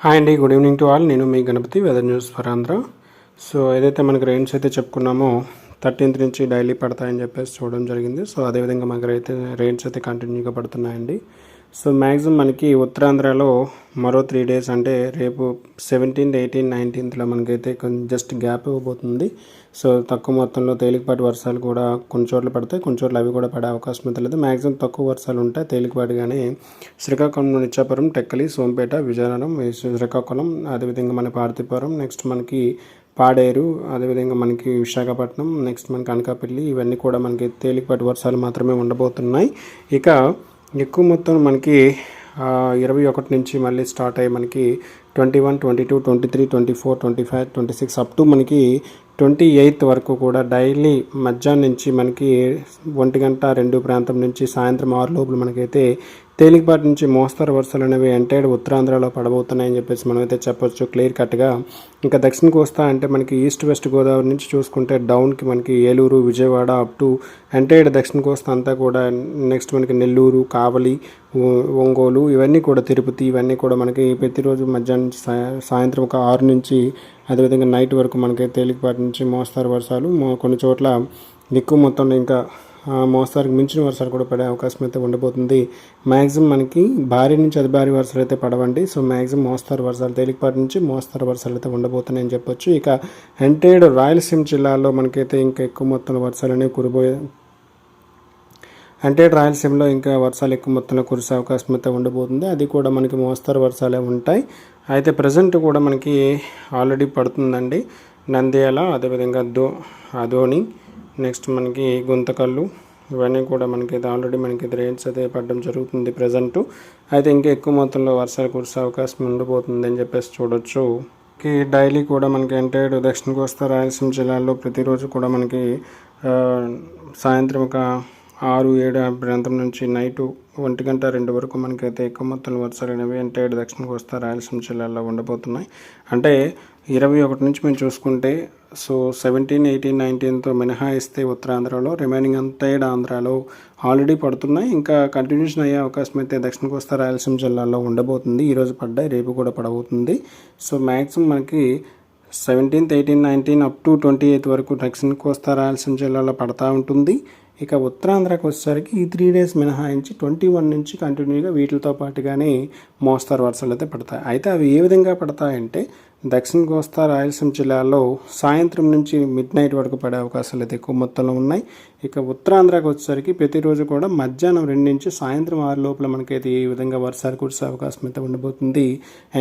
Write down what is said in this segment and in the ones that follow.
Hi అండి good evening to all నేను మీ Ganapathi weather news for Andhra so ఏదైతే మనకి రెయిన్స్ అయితే చెప్పుకున్నామో థర్టీన్త్ నుంచి డైలీ పడతాయని చెప్పేసి చూడడం జరిగింది. సో అదేవిధంగా మనకు అయితే రెయిన్స్ అయితే కంటిన్యూగా పడుతున్నాయండి. సో మ్యాక్సిమం మనకి ఉత్తరాంధ్రలో మరో త్రీ డేస్ అంటే రేపు సెవెంటీన్త్ ఎయిటీన్ నైన్టీన్త్లో మనకైతే కొంచెం జస్ట్ గ్యాప్ ఇవ్వబోతుంది. సో తక్కువ మొత్తంలో తేలికపాటి వర్షాలు కూడా కొన్ని చోట్ల పడతాయి కొన్ని చోట్ల అవి కూడా పడే అవకాశం అయితే లేదు. మ్యాక్సిమం తక్కువ వర్షాలు ఉంటాయి తేలికపాటిగానే శ్రీకాకుళం నిచ్చాపురం టెక్కలి సోంపేట విజయనగరం ఈ శ్రీకాకుళం అదేవిధంగా మన పార్థిపురం నెక్స్ట్ మనకి పాడేరు అదేవిధంగా మనకి విశాఖపట్నం నెక్స్ట్ మనకి అనకాపల్లి ఇవన్నీ కూడా మనకి తేలికపాటి వర్షాలు మాత్రమే ఉండబోతున్నాయి. ఇక ఎక్కువ మొత్తం మనకి ఇరవై ఒకటి నుంచి మళ్ళీ స్టార్ట్ అయ్యి మనకి twenty one twenty two twenty three twenty four twenty five twenty six up to మనకి ట్వంటీ ఎయిత్ వరకు కూడా డైలీ మధ్యాహ్నం నుంచి మనకి ఒంటి గంట రెండు ప్రాంతం నుంచి సాయంత్రం ఆరు లోపల మనకైతే తేలికపాటి నుంచి మోస్తరు వర్షాలు అనేవి ఎంటైడ్ ఉత్తరాంధ్రలో పడబోతున్నాయని చెప్పేసి మనమైతే చెప్పొచ్చు క్లియర్ కట్గా. ఇంకా దక్షిణ కోస్తా అంటే మనకి ఈస్ట్ వెస్ట్ గోదావరి నుంచి చూసుకుంటే డౌన్కి మనకి Eluru Vijayawada up to entire దక్షిణ కోస్తా అంతా కూడా నెక్స్ట్ మనకి నెల్లూరు కావలి ఒంగోలు ఇవన్నీ కూడా తిరుపతి ఇవన్నీ కూడా మనకి ప్రతిరోజు మధ్యాహ్నం నుంచి సాయంత్రం ఒక ఆరు నుంచి అదేవిధంగా నైట్ వరకు మనకి తేలికపాటి నుంచి మోస్తారు వర్షాలు కొన్ని చోట్ల ఎక్కువ మొత్తంలో ఇంకా మోస్తారు మించిన వర్షాలు కూడా పడే అవకాశం అయితే ఉండబోతుంది. మ్యాక్సిమం మనకి భారీ నుంచి అతి భారీ వర్షాలు అయితే పడవండి. సో మ్యాక్సిమం మోస్తారు వర్షాలు తేలికపాటి నుంచి మోస్తారు వర్షాలు అయితే ఉండబోతున్నాయని చెప్పొచ్చు. ఇక ఎంటైడ్ రాయలసీమ జిల్లాలో మనకైతే ఇంకా ఎక్కువ మొత్తంలో వర్షాలు అనేవి కురిపోయే అంటే రాయలసీమలో ఇంకా వర్షాలు ఎక్కువ మొత్తంలో కురిసే అవకాశం అయితే ఉండబోతుంది. అది కూడా మనకి మోస్తరు వర్షాలే ఉంటాయి. అయితే ప్రజెంట్ కూడా మనకి ఆల్రెడీ పడుతుందండి. నంద్యాల అదేవిధంగా దో అదోని నెక్స్ట్ మనకి గుంతకల్లు ఇవన్నీ కూడా మనకి ఆల్రెడీ మనకి రేట్స్ అయితే పడడం జరుగుతుంది ప్రజెంట్ అయితే ఇంకా ఎక్కువ మొత్తంలో వర్షాలు కురిసే అవకాశం ఉండిపోతుంది అని చెప్పేసి చూడొచ్చు. కి డైలీ కూడా మనకి అంటే దక్షిణ కోస్తా రాయలసీమ జిల్లాల్లో ప్రతిరోజు కూడా మనకి సాయంత్రం ఒక ఆరు ఏడు ఆ ప్రాంతం నుంచి నైటు ఒంటి గంట రెండు వరకు మనకైతే ఎక్కువ మొత్తంలో వర్షాలు అనేవి అంటే దక్షిణ కోస్తా రాయలసీమ జిల్లాల్లో ఉండబోతున్నాయి. అంటే ఇరవై ఒకటి నుంచి మేము చూసుకుంటే సో సెవెంటీన్ ఎయిటీన్ నైన్టీన్తో మినహాయిస్తే ఉత్తరాంధ్రలో రిమైనింగ్ అంతైడ్ ఆంధ్రాలో ఆల్రెడీ పడుతున్నాయి. ఇంకా కంటిన్యూషన్ అయ్యే అవకాశం అయితే దక్షిణ కోస్తా రాయలసీమ జిల్లాలో ఉండబోతుంది. ఈరోజు పడ్డాయి రేపు కూడా పడబోతుంది. సో మ్యాక్సిమం మనకి seventeenth eighteen nineteen up to twenty eighth వరకు దక్షిణ కోస్తా రాయలసీమ జిల్లాలో పడతా ఉంటుంది. ఇక ఉత్తరాంధ్రకు వచ్చేసరికి ఈ త్రీ డేస్ మినహాయించి ట్వంటీ వన్ నుంచి కంటిన్యూగా వీటితో పాటుగానే మోస్తారు వర్షాలు అయితే పడతాయి. అయితే అవి ఏ విధంగా పడతాయంటే దక్షిణ కోస్తా రాయలసీమ జిల్లాలో సాయంత్రం నుంచి మిడ్ నైట్ వరకు పడే అవకాశాలు అయితే ఎక్కువ మొత్తంలో ఉన్నాయి. ఇక ఉత్తరాంధ్రకు వచ్చేసరికి ప్రతిరోజు కూడా మధ్యాహ్నం రెండు నుంచి సాయంత్రం ఆరు లోపల మనకైతే ఈ విధంగా వర్షాలు కురిసే అవకాశం అయితే ఉండబోతుంది.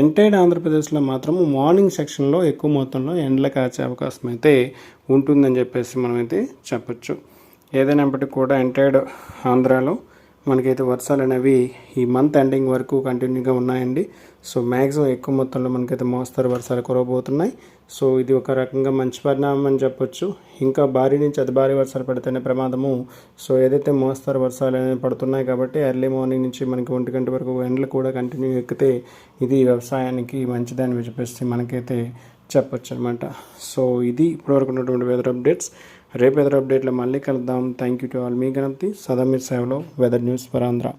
ఎంటైడ్ ఆంధ్రప్రదేశ్లో మాత్రం మార్నింగ్ సెక్షన్లో ఎక్కువ మొత్తంలో ఎండలు కాచే అవకాశం అయితే ఉంటుందని చెప్పేసి మనమైతే చెప్పచ్చు. ఏదైనప్పటికీ కూడా ఎంటైర్డ్ ఆంధ్రాలో మనకైతే వర్షాలు అనేవి ఈ మంత్ ఎండింగ్ వరకు కంటిన్యూగా ఉన్నాయండి. సో మ్యాక్సిమం ఎక్కువ మొత్తంలో మనకైతే మోస్తరు వర్షాలు కురవబోతున్నాయి. సో ఇది ఒక రకంగా మంచి పరిణామం అని చెప్పొచ్చు. ఇంకా భారీ నుంచి అతి భారీ వర్షాలు పడితేనే ప్రమాదము. సో ఏదైతే మోస్తరు వర్షాలు అనేవి పడుతున్నాయి కాబట్టి ఎర్లీ మార్నింగ్ నుంచి మనకి ఒంటి గంట వరకు ఎండలు కూడా కంటిన్యూ ఎక్కితే ఇది వ్యవసాయానికి మంచిదని చెప్పేసి మనకైతే చెప్పొచ్చు అనమాట సో ఇది ఇప్పటివరకు ఉన్నటువంటి వెదర్ అప్డేట్స్ రేపు వెదర్ అప్డేట్లో మళ్ళీ కలుద్దాం. థ్యాంక్ యూ టు ఆల్ మీ గణపతి సదా మీ సేవలో వెదర్ న్యూస్ ఫర్ ఆంధ్ర